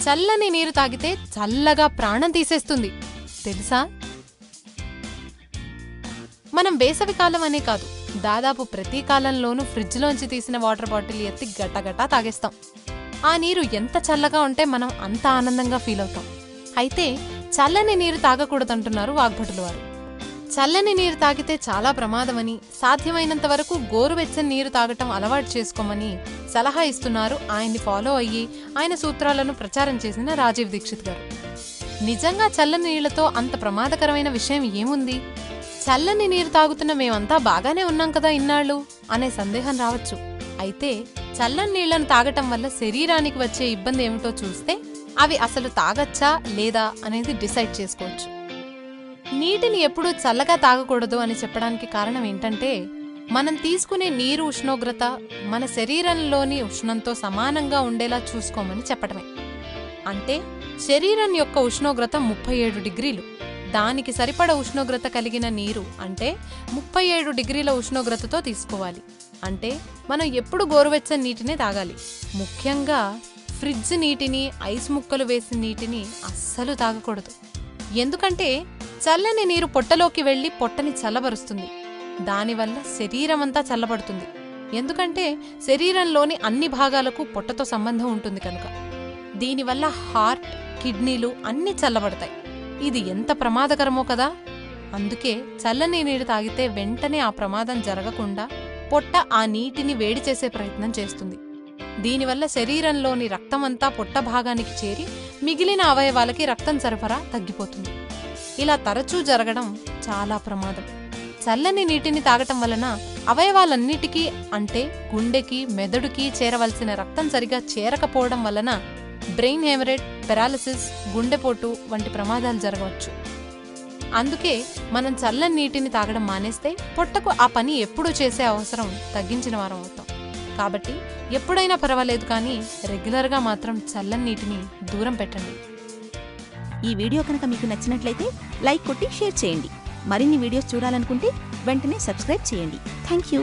చల్లని నీరు తాగితే చల్లగా ప్రాణం తీసేస్తుంది. తెలుసా? మనం వేసవి కాలం అనే కాదు దాదాపు ప్రతి కాలంలోనూ ఫ్రిడ్జ్లోంచి తీసిన వాటర్ బాటిల్ ఎత్తి గటగటా తాగేస్తాం. ఆ నీరు ఎంత చల్లగా ఉంటే మనం అంత ఆనందంగా ఫీల్ అవుతాం అయితే చల్లని నీరు తాగకూడదంటున్నారు వాగ్భటుల వారు. చల్లని నీరు తాగితే చాలా ప్రమాదమని సాధ్యమైనంత వరకు గోరువెచ్చని నీరు తాగటం అలవాటు చేసుకోమని సలహా ఇస్తున్నారు. ఆయన్ని ఫాలో అయ్యి ఆయన సూత్రాలను ప్రచారం చేసిన రాజీవ్ దీక్షిత్ గారు. నిజంగా చల్లని నీళ్ళతో అంత ప్రమాదకరమైన విషయం ఏముంది? చల్లని నీరు తాగుతున్న మేమంతా బాగానే ఉన్నాం కదా ఇన్నాళ్ళు అనే సందేహం రావచ్చు. అయితే చల్లని నీళ్ళను తాగటం వల్ల శరీరానికి వచ్చే ఇబ్బంది ఏమిటో చూస్తే అవి అసలు తాగచ్చా లేదా అనేది డిసైడ్ చేసుకోవచ్చు. నీటిని ఎప్పుడూ చల్లగా తాగకూడదు అని చెప్పడానికి కారణం ఏంటంటే మనం తీసుకునే నీరు ఉష్ణోగ్రత మన శరీరంలోని ఉష్ణంతో సమానంగా ఉండేలా చూసుకోమని చెప్పడమే. అంటే శరీరం యొక్క ఉష్ణోగ్రత ముప్పై ఏడు డిగ్రీలు. దానికి సరిపడ ఉష్ణోగ్రత కలిగిన నీరు అంటే ముప్పై ఏడు డిగ్రీల ఉష్ణోగ్రతతో తీసుకోవాలి. అంటే మనం ఎప్పుడు గోరువెచ్చని నీటినే తాగాలి. ముఖ్యంగా ఫ్రిడ్జ్ నీటిని ఐస్ ముక్కలు వేసిన నీటిని అస్సలు తాగకూడదు. ఎందుకంటే చల్లని నీరు పొట్టలోకి వెళ్ళి పొట్టని చల్లబరుస్తుంది. దానివల్ల శరీరమంతా చల్లబడుతుంది. ఎందుకంటే శరీరంలోని అన్ని భాగాలకు పొట్టతో సంబంధం ఉంటుంది కనుక. దీనివల్ల హార్ట్ కిడ్నీలు అన్నీ చల్లబడతాయి. ఇది ఎంత ప్రమాదకరమో కదా! అందుకే చల్లని నీరు తాగితే వెంటనే ఆ ప్రమాదం జరగకుండా పొట్ట ఆ నీటిని వేడి చేసే ప్రయత్నం చేస్తుంది. దీనివల్ల శరీరంలోని రక్తమంతా పొట్ట భాగానికి చేరి మిగిలిన అవయవాలకి రక్తం సరఫరా తగ్గిపోతుంది. ఇలా తరచూ జరగడం చాలా ప్రమాదం. చల్లని నీటిని తాగటం వలన అవయవాలన్నిటికీ అంటే గుండెకి మెదడుకి చేరవలసిన రక్తం సరిగా చేరకపోవడం వలన బ్రెయిన్ హెమరేట్ పెరాలసిస్ గుండెపోటు వంటి ప్రమాదాలు జరగవచ్చు. అందుకే మనం చల్లని నీటిని తాగడం మానేస్తే పొట్టకు ఆ పని ఎప్పుడూ చేసే అవసరం తగ్గించిన వారం అవుతాం. కాబట్టి ఎప్పుడైనా పర్వాలేదు కానీ రెగ్యులర్గా మాత్రం చల్లని నీటిని దూరం పెట్టండి. ఈ వీడియో కనుక మీకు నచ్చినట్లయితే లైక్ కొట్టి షేర్ చేయండి. మరిన్ని వీడియోస్ చూడాలనుకుంటే వెంటనే సబ్స్క్రైబ్ చేయండి. Thank you.